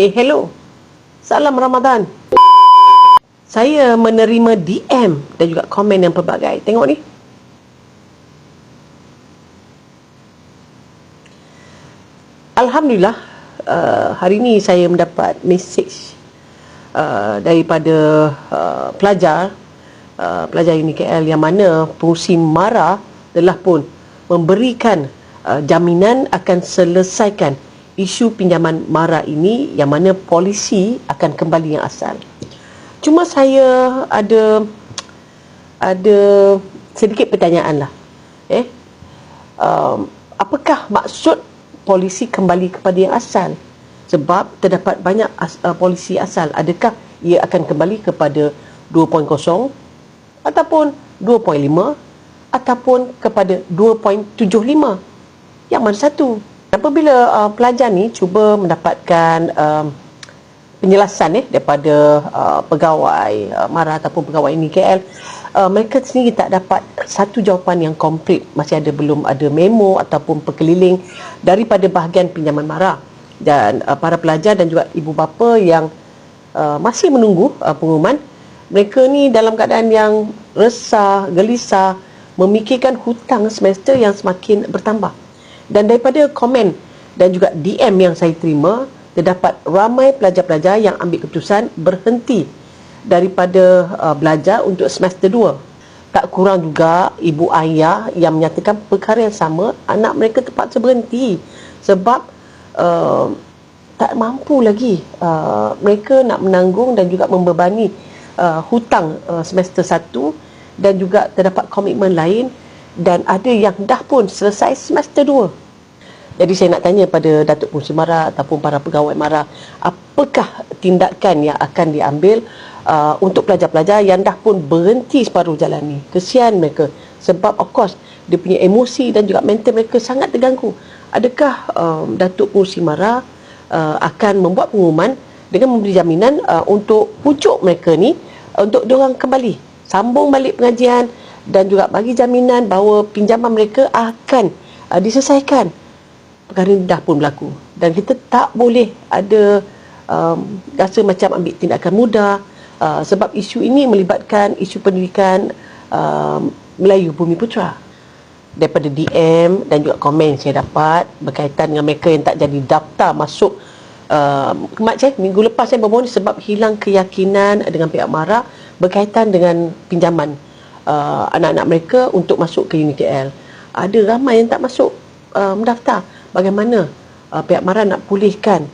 Eh, hello. Salam Ramadan. Saya menerima DM dan juga komen yang pelbagai. Tengok ni. Alhamdulillah, uh, hari ini saya mendapat mesej uh, daripada uh, pelajar uh, pelajar UniKL yang mana pengurusi MARA telah pun memberikan uh, jaminan akan selesaikan isu pinjaman MARA ini yang mana polisi akan kembali yang asal. Cuma saya ada ada sedikit pertanyaan lah. Eh, um, apakah maksud polisi kembali kepada yang asal? Sebab terdapat banyak as, uh, polisi asal. Adakah ia akan kembali kepada 2.0 ataupun 2.5 ataupun kepada 2.75? Yang mana satu? Apabila uh, pelajar ni cuba mendapatkan um, penjelasan eh daripada uh, pegawai uh, MARA ataupun pegawai ini KL uh, mereka sendiri tak dapat satu jawapan yang komplit. Masih ada belum ada memo ataupun perkeliling daripada bahagian pinjaman MARA dan uh, para pelajar dan juga ibu bapa yang uh, masih menunggu uh, pengumuman mereka ni dalam keadaan yang resah, gelisah memikirkan hutang semester yang semakin bertambah dan daripada komen dan juga DM yang saya terima terdapat ramai pelajar-pelajar yang ambil keputusan berhenti daripada uh, belajar untuk semester 2. Tak kurang juga ibu ayah yang menyatakan perkara yang sama, anak mereka terpaksa berhenti sebab uh, tak mampu lagi uh, mereka nak menanggung dan juga membebani uh, hutang uh, semester 1 dan juga terdapat komitmen lain dan ada yang dah pun selesai semester 2 jadi saya nak tanya pada Datuk Fungsi Mara ataupun para pegawai Mara, apakah tindakan yang akan diambil uh, untuk pelajar-pelajar yang dah pun berhenti separuh jalan ni? Kesian mereka sebab of course dia punya emosi dan juga mental mereka sangat terganggu. Adakah um, Datuk Fungsi Mara uh, akan membuat pengumuman dengan memberi jaminan uh, untuk pucuk mereka ni uh, untuk diorang kembali sambung balik pengajian dan juga bagi jaminan bahawa pinjaman mereka akan uh, diselesaikan perkara ini dah pun berlaku. Dan kita tak boleh ada um, rasa macam ambil tindakan mudah uh, sebab isu ini melibatkan isu pendidikan um, Melayu Bumi Putra daripada DM dan juga komen saya dapat berkaitan dengan mereka yang tak jadi daftar masuk uh, Mak Cik, minggu lepas saya berbohong sebab hilang keyakinan dengan pihak MARA berkaitan dengan pinjaman uh, anak-anak mereka untuk masuk ke UniTL ada ramai yang tak masuk uh, mendaftar bagaimana uh, pihak MARA nak pulihkan